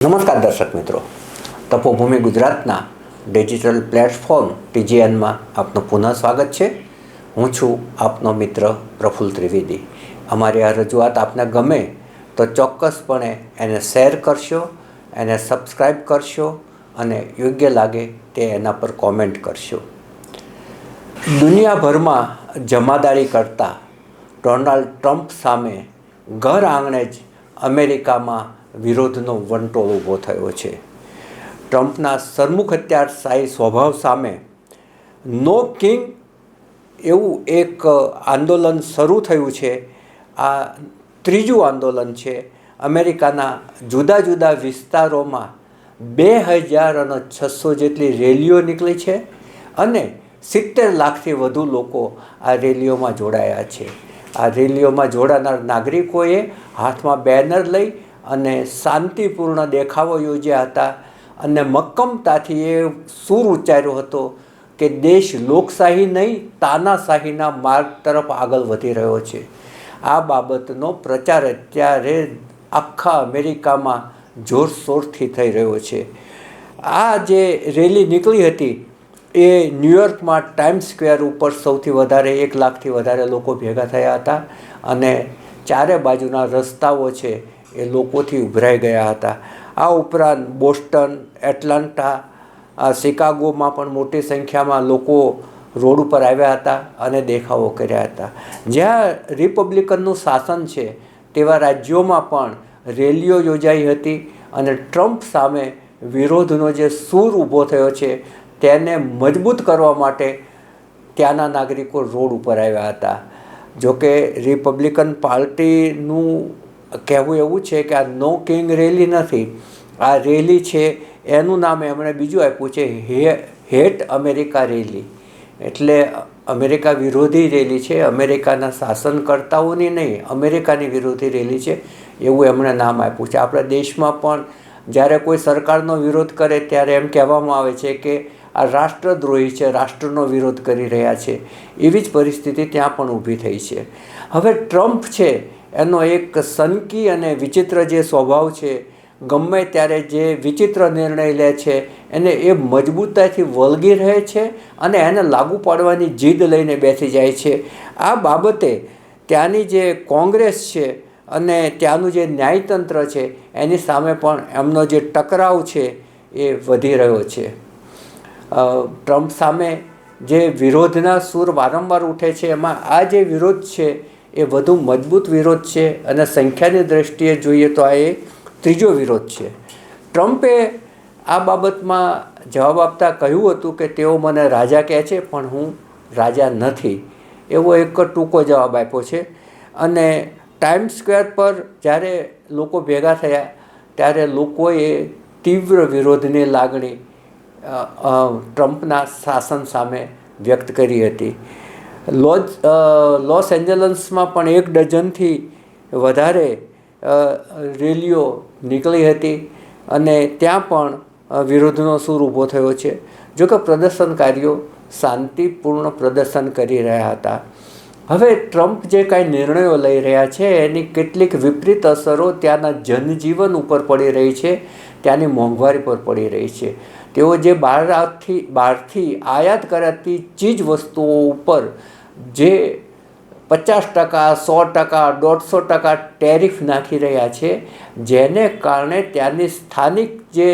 નમસ્કાર દર્શક મિત્રો. તપોભૂમિ ગુજરાતના ડિજિટલ પ્લેટફોર્મ ટીજીએનમાં આપનું પુનઃ સ્વાગત છે. હું છું આપનો મિત્ર પ્રફુલ ત્રિવેદી. અમારી આ રજૂઆત આપને ગમે તો ચોક્કસપણે એને શેર કરશો, એને સબસ્ક્રાઈબ કરશો અને યોગ્ય લાગે તે એના પર કોમેન્ટ કરશો. દુનિયાભરમાં જમાદારી કરતા ડોનાલ્ડ ટ્રમ્પ સામે ઘર આંગણે જ અમેરિકામાં વિરોધનો વંટોળ ઊભો થયો છે. ટ્રમ્પના સરમુખ હત્યારશાહી સ્વભાવ સામે નો કિંગ એવું એક આંદોલન શરૂ થયું છે. આ ત્રીજું આંદોલન છે. અમેરિકાના જુદા જુદા વિસ્તારોમાં બે હજાર અને છસો જેટલી રેલીઓ નીકળી છે અને સિત્તેર લાખથી વધુ લોકો આ રેલીઓમાં જોડાયા છે. આ રેલીઓમાં જોડાનાર નાગરિકોએ હાથમાં બેનર લઈ અને શાંતિપૂર્ણ દેખાવો યોજ્યા હતા અને મક્કમતાથી એ સૂર ઉચ્ચાર્યો હતો કે દેશ લોકશાહી નહીં, તાનાશાહીના માર્ગ તરફ આગળ વધી રહ્યો છે. આ બાબતનો પ્રચાર અત્યારે આખા અમેરિકામાં જોરશોરથી થઈ રહ્યો છે. આ જે રેલી નીકળી હતી એ ન્યુયોર્કમાં ટાઈમ સ્ક્વેર ઉપર સૌથી વધારે એક લાખથી વધારે લોકો ભેગા થયા હતા અને ચારે બાજુના રસ્તાઓ છે એ લોકોથી ઉભરાઈ ગયા હતા. આ ઉપરાંત બોસ્ટન, એટલાન્ટા શિકાગોમાં પણ મોટી સંખ્યામાં લોકો રોડ ઉપર આવ્યા હતા અને દેખાવો કર્યા હતા. જ્યાં રિપબ્લિકનનું શાસન છે તેવા રાજ્યોમાં પણ રેલીઓ યોજાઈ હતી અને ટ્રમ્પ સામે વિરોધનો જે સૂર ઊભો થયો છે તેને મજબૂત કરવા માટે ત્યાંના નાગરિકો રોડ ઉપર આવ્યા હતા. જોકે રિપબ્લિકન પાર્ટીનું કહેવું એવું છે કે આ નો કિંગ રેલી નથી. આ રેલી છે, એનું નામ એમણે બીજું આપ્યું છે, હે, હેટ અમેરિકા રેલી. એટલે અમેરિકા વિરોધી રેલી છે, અમેરિકાના શાસનકર્તાઓની નહીં, અમેરિકાની વિરોધી રેલી છે, એવું એમણે નામ આપ્યું છે. આપણા દેશમાં પણ જ્યારે કોઈ સરકારનો વિરોધ કરે ત્યારે એમ કહેવામાં આવે છે કે આ રાષ્ટ્રદ્રોહી છે, રાષ્ટ્રનો વિરોધ કરી રહ્યા છે. એવી જ પરિસ્થિતિ ત્યાં પણ ઊભી થઈ છે. હવે ટ્રમ્પ છે, એનો એક સનકી અને વિચિત્ર જે સ્વભાવ છે, ગમે ત્યારે જે વિચિત્ર નિર્ણય લે છે, એને એ મજબૂતાઈથી વળગી રહે છે અને એને લાગુ પાડવાની જીદ લઈને બેસી જાય છે. આ બાબતે ત્યાંની જે કોંગ્રેસ છે અને ત્યાંનું જે ન્યાયતંત્ર છે, એની સામે પણ એમનો જે ટકરાવ છે, એ વધી રહ્યો છે. ટ્રમ્પ સામે જે વિરોધના સૂર વારંવાર ઉઠે છે, એમાં આ જે વિરોધ છે, એ વધુ મજબૂત વિરોધ છે અને સંખ્યાની દ્રષ્ટિએ જોઈએ તો આ એ ત્રીજો વિરોધ છે. ટ્રમ્પે આ બાબતમાં જવાબ આપતા કહ્યું હતું કે તેઓ મને રાજા કહે છે, પણ હું રાજા નથી. એવો એક ટૂંકો જવાબ આપ્યો છે. અને ટાઈમ સ્ક્વેર પર જ્યારે લોકો ભેગા થયા, ત્યારે લોકોએ તીવ્ર વિરોધની લાગણી ટ્રમ્પના શાસન સામે વ્યક્ત કરી હતી. લોજ લોસ એન્જલન્સમાં પણ એક ડઝનથી વધારે રેલીઓ નીકળી હતી અને ત્યાં પણ વિરોધનો સૂર ઊભો થયો છે. જોકે પ્રદર્શનકારીઓ શાંતિપૂર્ણ પ્રદર્શન કરી રહ્યા હતા. હવે ટ્રમ્પ જે કાંઈ નિર્ણયો લઈ રહ્યા છે, એની કેટલીક વિપરીત અસરો ત્યાંના જનજીવન ઉપર પડી રહી છે, ત્યાંની મોંઘવારી પર પડી રહી છે. તેઓ જે બહારથી બહારથી આયાત કરાતી ચીજ વસ્તુઓ ઉપર જે પચાસ ટકા, સો ટકા, દોઢસો ટકા ટેરિફ નાખી રહ્યા છે, જેને કારણે ત્યાંની સ્થાનિક જે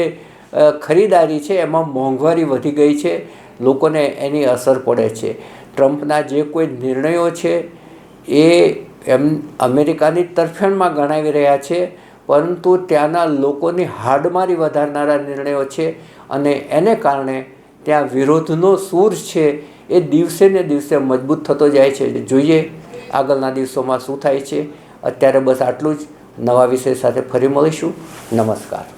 ખરીદારી છે એમાં મોંઘવારી વધી ગઈ છે, લોકોને એની અસર પડે છે. ટ્રમ્પના જે કોઈ નિર્ણયો છે એ એમ અમેરિકાની તરફેણમાં ગણાવી રહ્યા છે. પરંતુ ત્યાંના લોકોની હાડમારી વધારનારા નિર્ણયો છે અને એને કારણે ત્યાં વિરોધનો સૂર છે એ દિવસે ને દિવસે મજબૂત થતો જાય છે. જોઈએ આગળના દિવસોમાં શું થાય છે. અત્યારે બસ આટલું જ. નવા વિષય સાથે ફરી મળીશું. નમસ્કાર.